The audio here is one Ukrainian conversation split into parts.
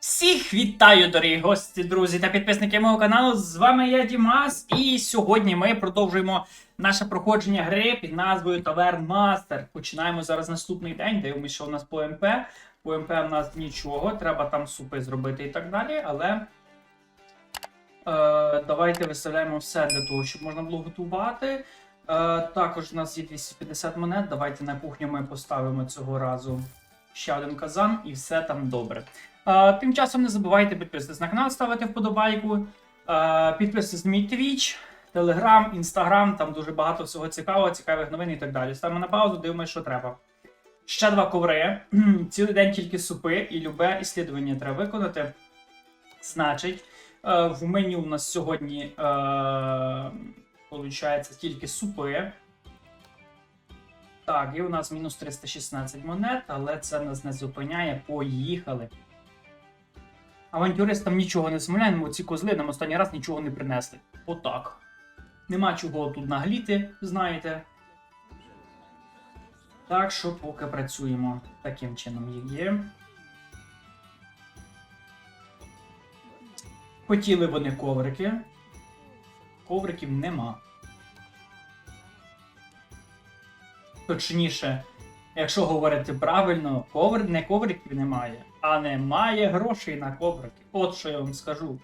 Всіх вітаю, дорогі гості, друзі та підписники мого каналу. З вами я Дімас, і сьогодні ми продовжуємо наше проходження гри під назвою Tavern Master. Починаємо зараз наступний день. Дивимося, що у нас по МП. По МП в нас нічого, треба там супи зробити і так далі. Але давайте виставляємо все для того, щоб можна було готувати. Е, також у нас є 250 монет. Давайте на кухню ми поставимо цього разу ще один казан, і все там добре. Е, Тим часом не забувайте підписатись на канал, ставити вподобайку, е, підписуйтесь на мій Twitch, Telegram, Instagram, там дуже багато всього цікавого, цікавих новин і так далі. Ставимо на паузу, дивимося, що треба. Ще два коври. Цілий день тільки супи і любе іслідування треба виконати. Значить, е, в меню у нас сьогодні е, виходить тільки супи. Так, і у нас мінус 316 монет, але це нас не зупиняє. Поїхали. Авантюристам нічого не смоляємо, ці козли нам останній раз нічого не принесли. Отак. Нема чого тут нагліти, знаєте. Так що поки працюємо таким чином є. Хотіли вони коврики. Ковриків нема. Точніше, якщо говорити правильно, ковр... не ковриків немає, а немає грошей на коврики. От що я вам скажу.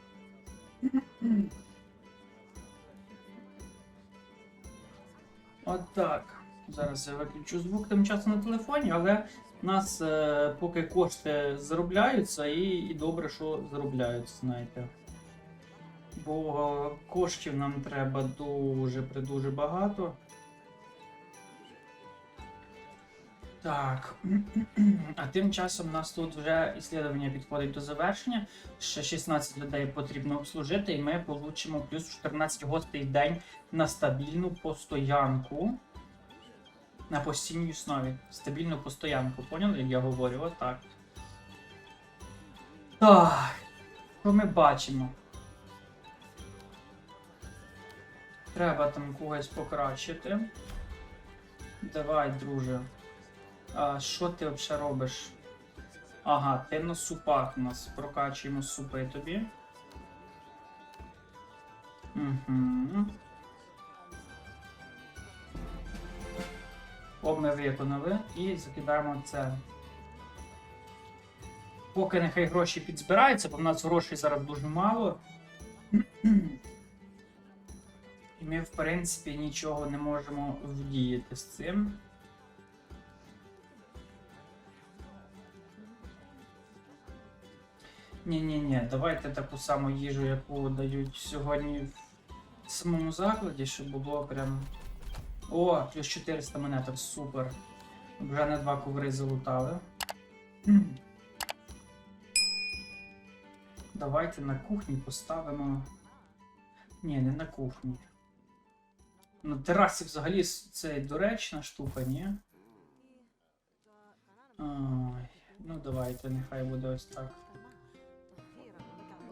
От так. Зараз я виключу звук тим часом на телефоні, але у нас е, поки кошти заробляються, і, і добре, що заробляються, знаєте. Бо е, коштів нам треба дуже придуже багато. Так. А тим часом у нас тут вже іслідування підходить до завершення. Ще 16 людей потрібно обслужити, і ми получимо плюс 14 гостей в день на стабільну постоянку. На постійній основі. Стабільну постоянку. Поняли, як я говорю? Отак. Так. Що ми бачимо? Треба там когось покращити. Давай, друже. А що ти взагалі робиш? Ага, ти на супах у нас. Прокачуємо супи тобі. Угу. Об ми виконали і закидаємо це. Поки нехай гроші підзбираються, бо в нас грошей зараз дуже мало. Ми, в принципі, нічого не можемо вдіяти з цим. Ні-ні-ні, давайте таку саму їжу, яку дають сьогодні в самому закладі, щоб було прям. О, плюс 400 монеток, супер. Вже на два коври залутали. Давайте на кухні поставимо. Ні, не на кухні. На терасі взагалі це доречна штука, ні? Ой, ну давайте, нехай буде ось так.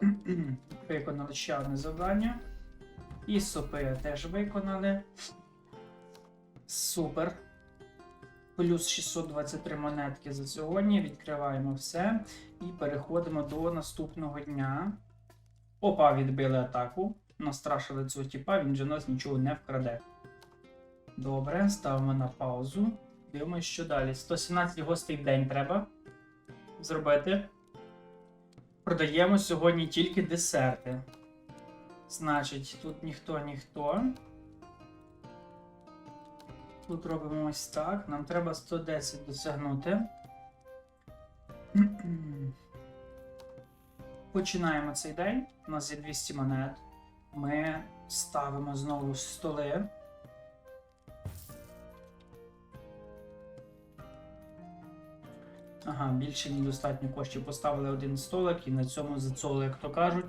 Виконали ще одне завдання. І супи теж виконали. Супер. Плюс 623 монетки за сьогодні. Відкриваємо все. І переходимо до наступного дня. Опа, відбили атаку. Настрашили цього тіпа, він же нас нічого не вкраде. Добре, ставимо на паузу. Дивимося, що далі. 117 гостей в день треба зробити. Продаємо сьогодні тільки десерти. Значить, тут ніхто ніхто. Тут робимо ось так. Нам треба 110 досягнути. Починаємо цей день. У нас є 200 монет. Ми ставимо знову столи. Ага, більше ніж достатньо коштів. Поставили один столик і на цьому зацоли, як то кажуть.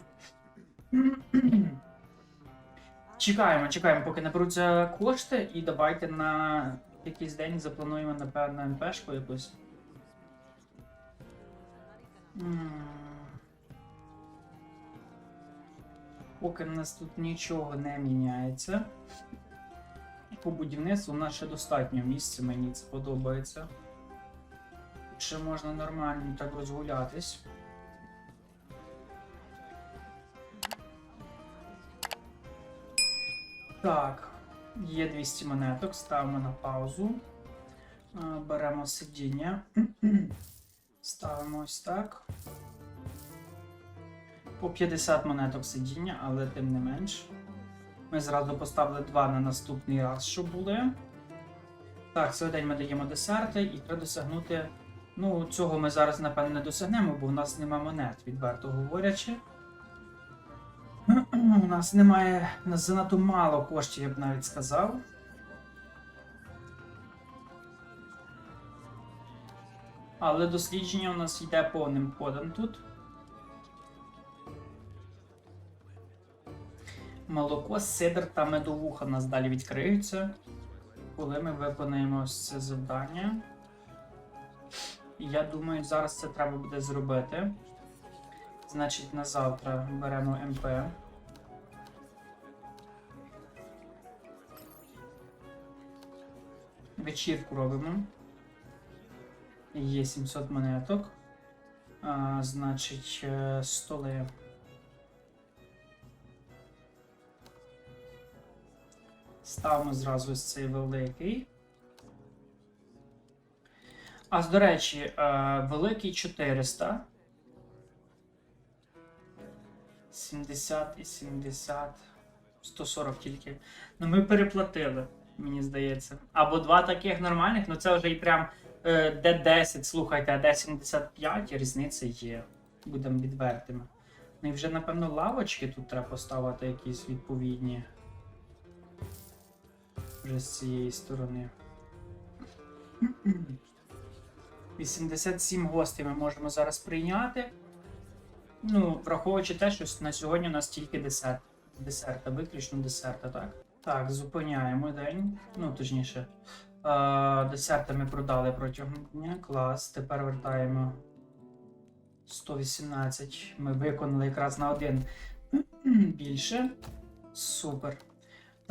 Чекаємо, чекаємо, поки наберуться кошти, і давайте на якийсь день заплануємо, напевно, МПшку якусь. Поки в нас тут нічого не міняється. По будівництву у нас ще достатньо місця, мені це подобається. Ще можна нормально так розгулятись. Так, є 200 монеток, ставимо на паузу. Беремо сидіння. Ставимо ось так. По 50 монеток сидіння, але тим не менш. Ми зразу поставили два на наступний раз, щоб були. Так, сьогодні ми даємо десерти і треба досягнути. Ну, цього ми зараз, напевно, не досягнемо, бо у нас нема монет, відверто говорячи. У нас немає у нас занадто мало коштів, я б навіть сказав. Але дослідження у нас йде повним ходом тут. Молоко, сидр та медовуха нас далі відкриються, коли ми виконаємо це завдання. Я думаю, зараз це треба буде зробити. Значить, на завтра беремо МП. Вечірку робимо. Є 700 монеток. А, значить, е, столи. Ставимо зразу ось цей великий. А до речі, е, великий 400. 70 і 70. 140 тільки. Ну ми переплатили, мені здається. Або два таких нормальних, ну це вже і прям е, D10, слухайте, а D75 різниця є. Будемо відвертими. Ну і вже, напевно, лавочки тут треба поставити якісь відповідні. Вже з цієї сторони. 87 гостей ми можемо зараз прийняти. Ну, враховуючи те, що на сьогодні у нас тільки десерт. Десерта, виключно десерта, так? Так, зупиняємо день. Ну, точніше. Е, десерти ми продали протягом дня. Клас. Тепер вертаємо 118. Ми виконали якраз на один більше. Супер.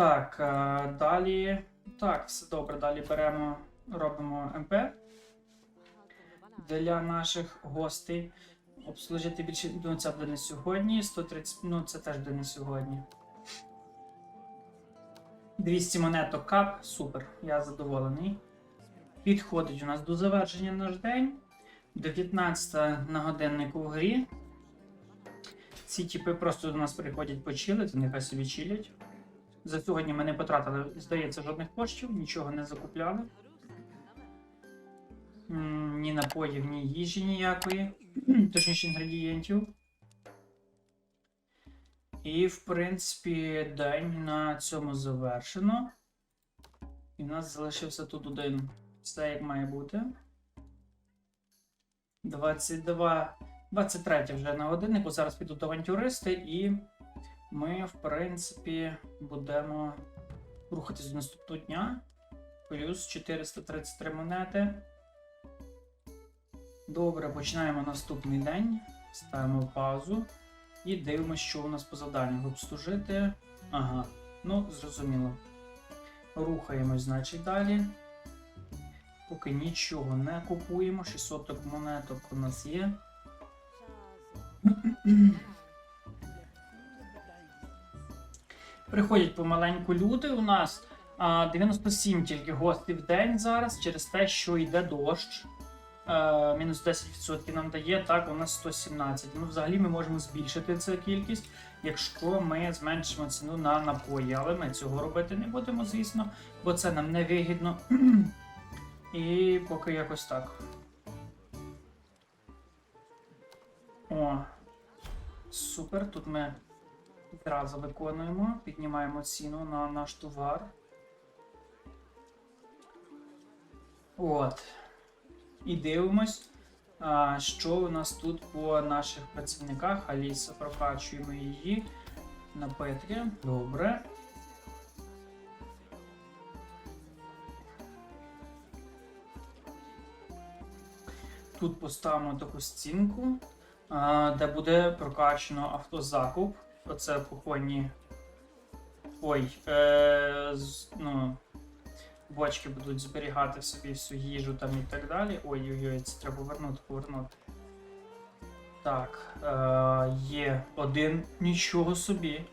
Так, е, далі. Так, все добре. Далі беремо, робимо МП для наших гостей. Обслужити більше. Ну, це буде не сьогодні. 130. Ну, це теж буде не сьогодні. 200 монеток кап. Супер. Я задоволений. Підходить у нас до завершення наш день. 19 на годиннику в грі. Ці типи просто до нас приходять почилити, нехай собі чилять. За сьогодні ми не потратили, здається, жодних коштів, нічого не закупляли. Ні напоїв, ні їжі ніякої, точніше інгредієнтів. І, в принципі, день на цьому завершено. І в нас залишився тут один. Все як має бути. 22. 23 вже на годиннику. Зараз підуть авантюристи, і ми, в принципі, будемо рухатись до наступного дня. Плюс 433 монети. Добре, починаємо наступний день. Ставимо паузу. І дивимося, що у нас по завданню. Обслужити. Ага, ну, зрозуміло. Рухаємось, значить, далі. Поки нічого не купуємо. 600 монеток у нас є. Приходять помаленьку люди у нас. 97 тільки гостей в день зараз через те, що йде дощ. Е, Мінус 10% нам дає, так, у нас 117. Ну, взагалі ми можемо збільшити цю кількість, якщо ми зменшимо ціну на напої. Але ми цього робити не будемо, звісно, бо це нам не вигідно. І поки якось так. О, супер. Тут ми відразу виконуємо, піднімаємо ціну на наш товар. От. І дивимось, що у нас тут по наших працівниках. Аліса, прокачуємо її на Петрі. Добре. Тут поставимо таку стінку, де буде прокачано автозакуп. Оце кухонні. Ой, е, з- ну, бочки будуть зберігати собі всю їжу там і так далі. Ой-ой-ой, це треба повернути, повернути. Так, е, є один. Нічого собі.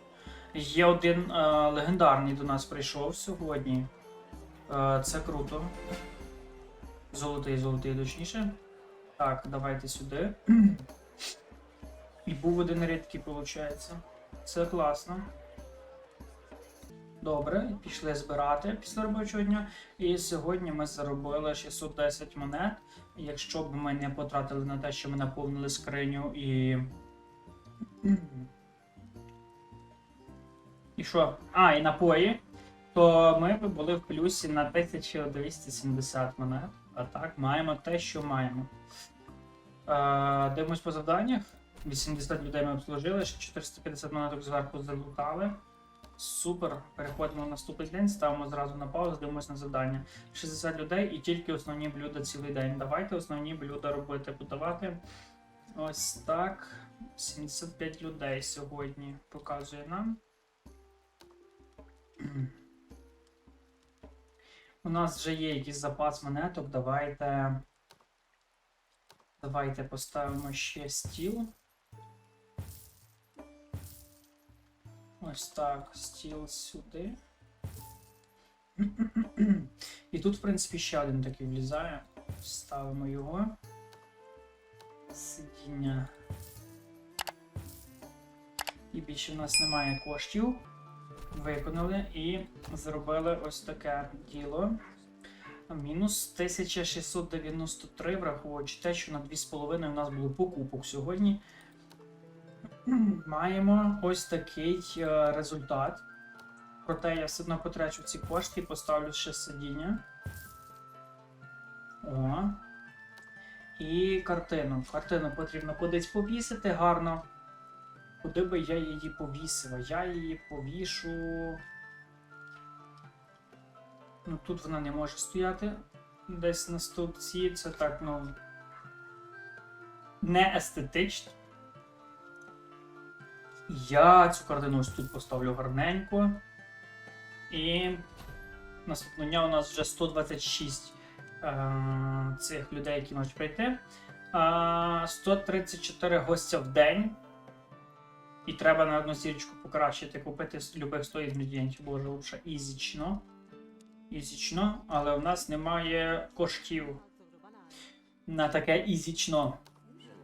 Є один е, легендарний до нас прийшов сьогодні. Е, це круто. Золотий, золотий, точніше. Так, давайте сюди. І був один рідкий, виходить. Це класно. Добре, пішли збирати після робочого дня. І сьогодні ми заробили 610 монет. Якщо б ми не потратили на те, що ми наповнили скриню і. І що? А, і напої, то ми б були в плюсі на 1270 монет. А так, маємо те, що маємо. Е, дивимось по завданнях. 80 людей ми обслужили, ще 450 монеток зверху залутали. Супер. Переходимо на наступний день, ставимо зразу на паузу, дивимось на завдання. 60 людей і тільки основні блюда цілий день. Давайте основні блюда робити, подавати. Ось так. 75 людей сьогодні показує нам. У нас вже є якийсь запас монеток. Давайте. Давайте поставимо ще стіл. Ось так, стіл сюди. І тут, в принципі, ще один такий влізає. Ставимо його. Сидіння. І більше в нас немає коштів. Виконали і зробили ось таке діло. Мінус 1693, враховуючи те, що на 2,5 у нас було покупок сьогодні. Маємо ось такий е, результат. Проте я все одно потрачу ці кошти і поставлю ще сидіння. О. І картину. Картину потрібно кудись повісити гарно. Куди би я її повісила? Я її повішу. Ну тут вона не може стояти. Десь на стовпці. Це так, ну. Не естетично. Я цю картину ось тут поставлю гарненько. І наступного дня у нас вже 126 е- цих людей, які можуть прийти. Е- 134 гостя в день. І треба на одну зірочку покращити, купити любих 100 інгредієнтів, боже, лучше ізічно. Ізічно, але в нас немає коштів на таке ізічно.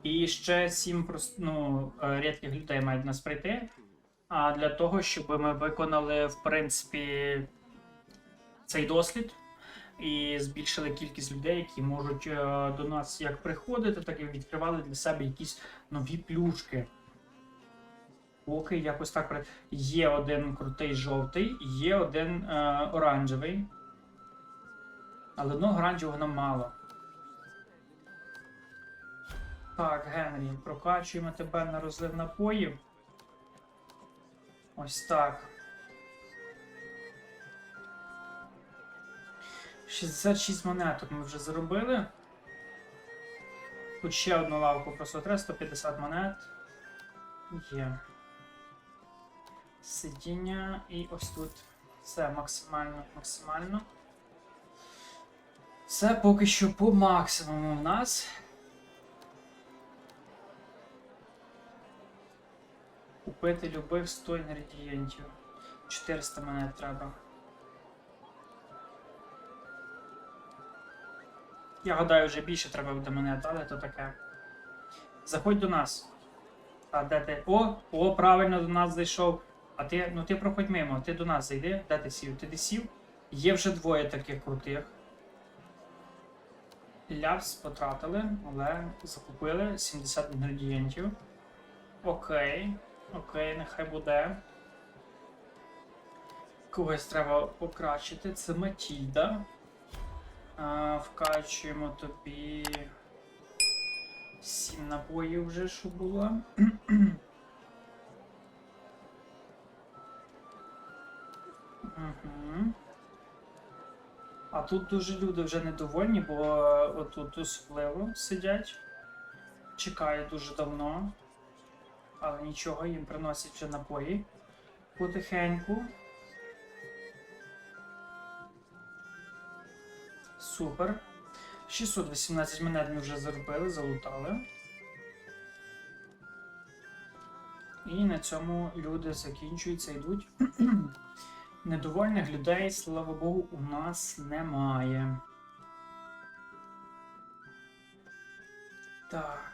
І ще сім ну, е, рідких людей мають нас прийти. А для того, щоб ми виконали, в принципі, цей дослід і збільшили кількість людей, які можуть е, до нас як приходити, так і відкривали для себе якісь нові плюшки. Поки якось так є один крутий жовтий, є один е, оранжевий. Але одного оранжевого нам мало. Так, Генрі, прокачуємо тебе на розлив напоїв. Ось так. 66 монеток ми вже заробили. Тут ще одну лавку просто треба 150 монет. Є. Сидіння і ось тут. Все максимально, максимально. Все поки що по максимуму в нас. Купити любих 100 інгредієнтів. 400 монет треба. Я гадаю, вже більше треба буде монет, але то таке. Заходь до нас. А де ти? О, о, правильно до нас зайшов. А ти, ну ти проходь мимо, ти до нас зайди. Де ти сів? Ти де сів? Є вже двоє таких крутих. Ляпс потратили, але закупили 70 інгредієнтів. Окей. Окей, нехай буде. Когось треба покращити. Це Матільда. А, вкачуємо тобі. Сім набоїв вже що було. Угу. А тут дуже люди вже недовольні, бо отут особливо сидять. Чекають дуже давно. Але нічого, їм приносять вже напої. Потихеньку. Супер. 618 монет ми вже заробили, залутали. І на цьому люди закінчуються, йдуть. Недовольних людей, слава Богу, у нас немає. Так.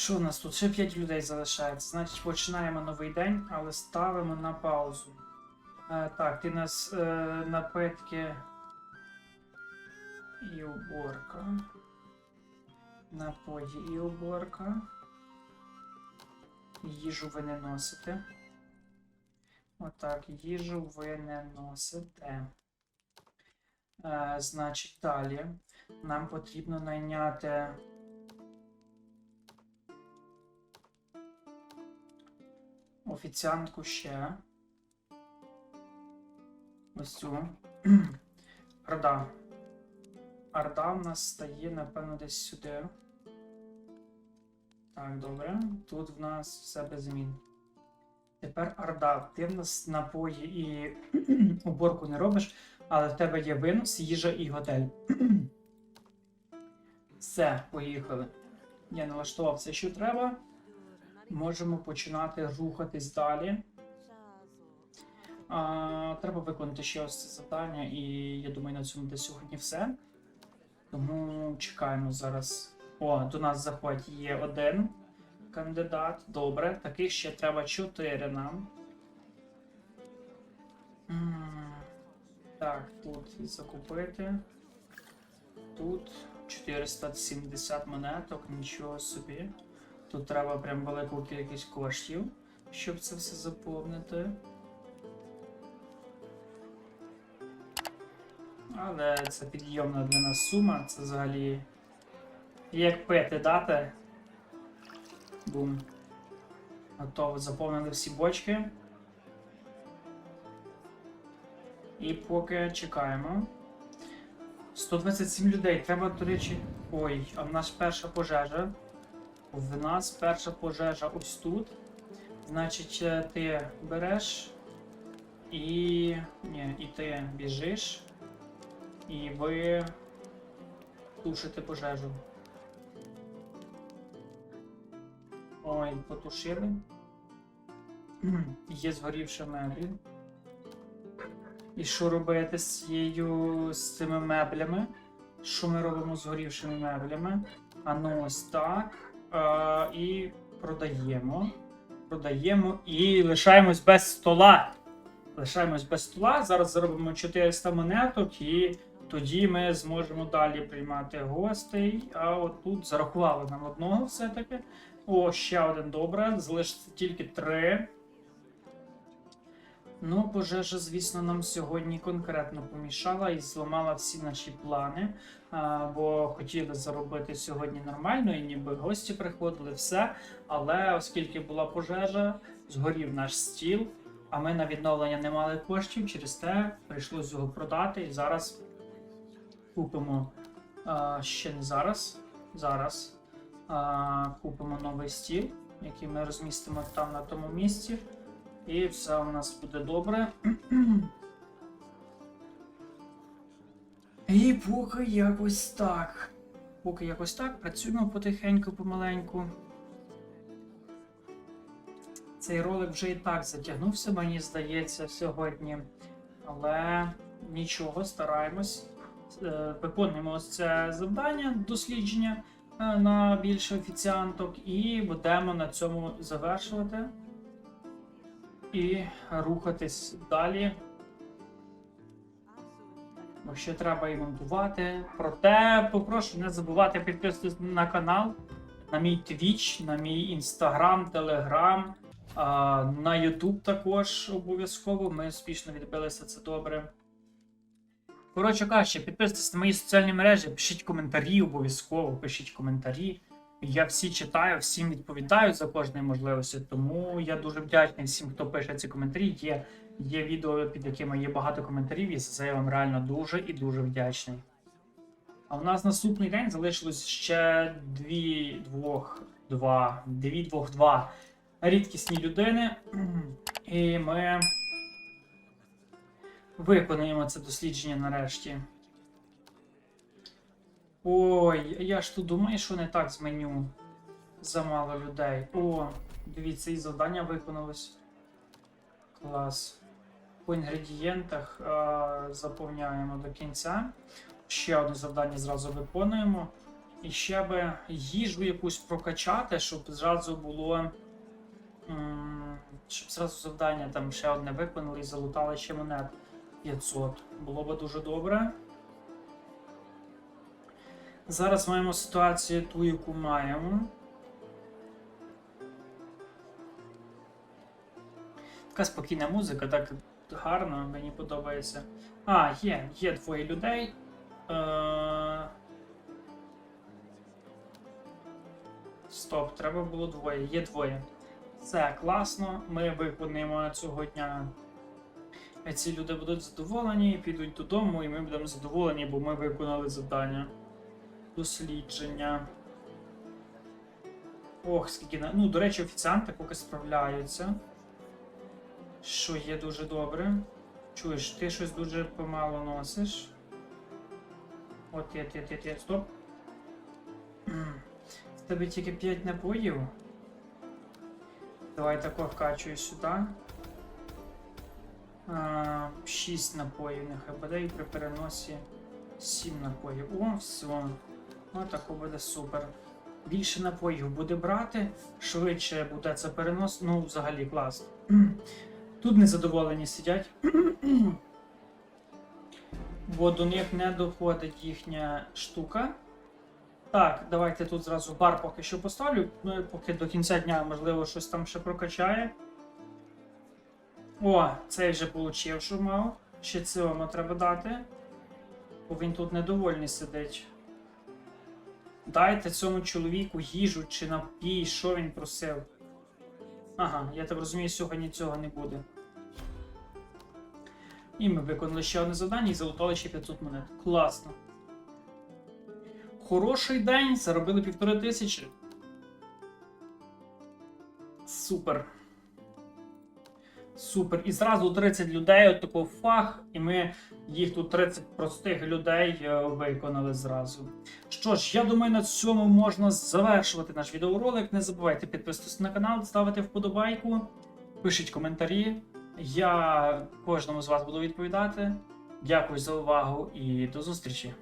Що у нас тут? Ще 5 людей залишається. Значить, починаємо новий день, але ставимо на паузу. Е, так, ти нас е, напитки і уборка. Напої і уборка. Їжу ви не носите. Отак, їжу ви не носите. Е, значить, далі нам потрібно найняти. Офіціантку ще. Ось цю. Орда. Орда в нас стає, напевно, десь сюди. Так, добре. Тут в нас все без змін. Тепер Орда. Ти в нас напої і уборку не робиш, але в тебе є винос, їжа і готель. Все, поїхали. Я налаштував все, що треба. Можемо починати рухатись далі. А, треба виконати ще ось це завдання, і я думаю, на цьому десь сьогодні все. Тому чекаємо зараз. О, до нас заходить є один кандидат. Добре, таких ще треба чотири нам. Так, тут закупити. Тут 470 монеток, нічого собі. Тут треба прям велику кількість коштів, щоб це все заповнити. Але це підйомна для нас сума, це взагалі як пити дати. Бум. Готово, заповнили всі бочки. І поки чекаємо. 127 людей. Треба, до речі. Ой, а в нас перша пожежа. В нас перша пожежа ось тут. Значить, е, ти береш і. Ні, і ти біжиш. І ви тушите пожежу. Ой, потушили. Є згорівші меблі. І що робити з цією з цими меблями? Що ми робимо з згорівшими меблями? А ну ось так. А, і продаємо. Продаємо і лишаємось без стола. Лишаємось без стола. Зараз заробимо 400 монеток і тоді ми зможемо далі приймати гостей. А от тут зарахували нам одного все-таки. О, ще один добре. Залишиться тільки три. Ну, пожежа, звісно, нам сьогодні конкретно помішала і зламала всі наші плани. Бо хотіли заробити сьогодні нормально, і ніби гості приходили, все. Але оскільки була пожежа, згорів наш стіл, а ми на відновлення не мали коштів, через те прийшлося його продати. І зараз купимо ще не зараз. Зараз купимо новий стіл, який ми розмістимо там на тому місці. І все у нас буде добре. І поки якось так. Поки якось так, працюємо потихеньку, помаленьку. Цей ролик вже і так затягнувся, мені здається, сьогодні. Але нічого, стараємось. Е, Виконуємо ось це завдання, дослідження е, на більше офіціанток, і будемо на цьому завершувати і рухатись далі. Бо ще треба і монтувати. Проте попрошу не забувати підписуватись на канал, на мій Twitch, на мій Telegram, а, на YouTube також обов'язково. Ми успішно відбилися це добре. Коротше кажучи, підписуйтесь на мої соціальні мережі, пишіть коментарі, обов'язково пишіть коментарі. Я всі читаю, всім відповідаю за кожної можливості. Тому я дуже вдячний всім, хто пише ці коментарі. Є, є відео, під якими є багато коментарів, і за я вам реально дуже і дуже вдячний. А у нас наступний день залишилось ще дві двох, два, дві двох, два рідкісні людини. І ми виконуємо це дослідження нарешті. Ой, я ж тут думаю, що не так з меню. Замало людей. О, дивіться, і завдання виконалось. Клас. По інгредієнтах е, заповняємо до кінця. Ще одне завдання зразу виконуємо. І ще би їжу якусь прокачати, щоб зразу було. Щоб зразу завдання там ще одне виконали і залутали ще монет 500. Було би дуже добре. Зараз маємо ситуацію ту, яку маємо. Така спокійна музика, так гарно, мені подобається. А, є, є двоє людей. Е... Стоп, треба було двоє. Є двоє. Все класно. Ми виконуємо цього дня. Ці люди будуть задоволені, підуть додому, і ми будемо задоволені, бо ми виконали завдання. Дослідження. Ох, скільки. Ну, до речі, офіціанти поки справляються. Що є дуже добре. Чуєш, ти щось дуже помало носиш. От я, я, я, я, стоп. В тебе тільки 5 напоїв. Давай тако вкачую сюди. 6 напоїв нехай буде і при переносі 7 напоїв. О, все. О, тако буде супер. Більше напоїв буде брати, швидше буде це перенос. Ну, взагалі клас. Тут незадоволені сидять. Бо до них не доходить їхня штука. Так, давайте тут зразу бар поки що поставлю. Ну, поки до кінця дня, можливо, щось там ще прокачає. О, цей вже получив, що мав. Ще цьому треба дати. Бо він тут недовольний сидить. Дайте цьому чоловіку їжу чи напій, що він просив. Ага, я так розумію, сьогодні цього не буде. І ми виконали ще одне завдання і залутали ще 500 монет. Класно. Хороший день, заробили півтори тисячі. Супер. Супер. І зразу 30 людей, от такий фах, і ми їх тут 30 простих людей е, виконали зразу. Що ж, я думаю, на цьому можна завершувати наш відеоролик. Не забувайте підписуватися на канал, ставити вподобайку, пишіть коментарі. Я кожному з вас буду відповідати. Дякую за увагу і до зустрічі!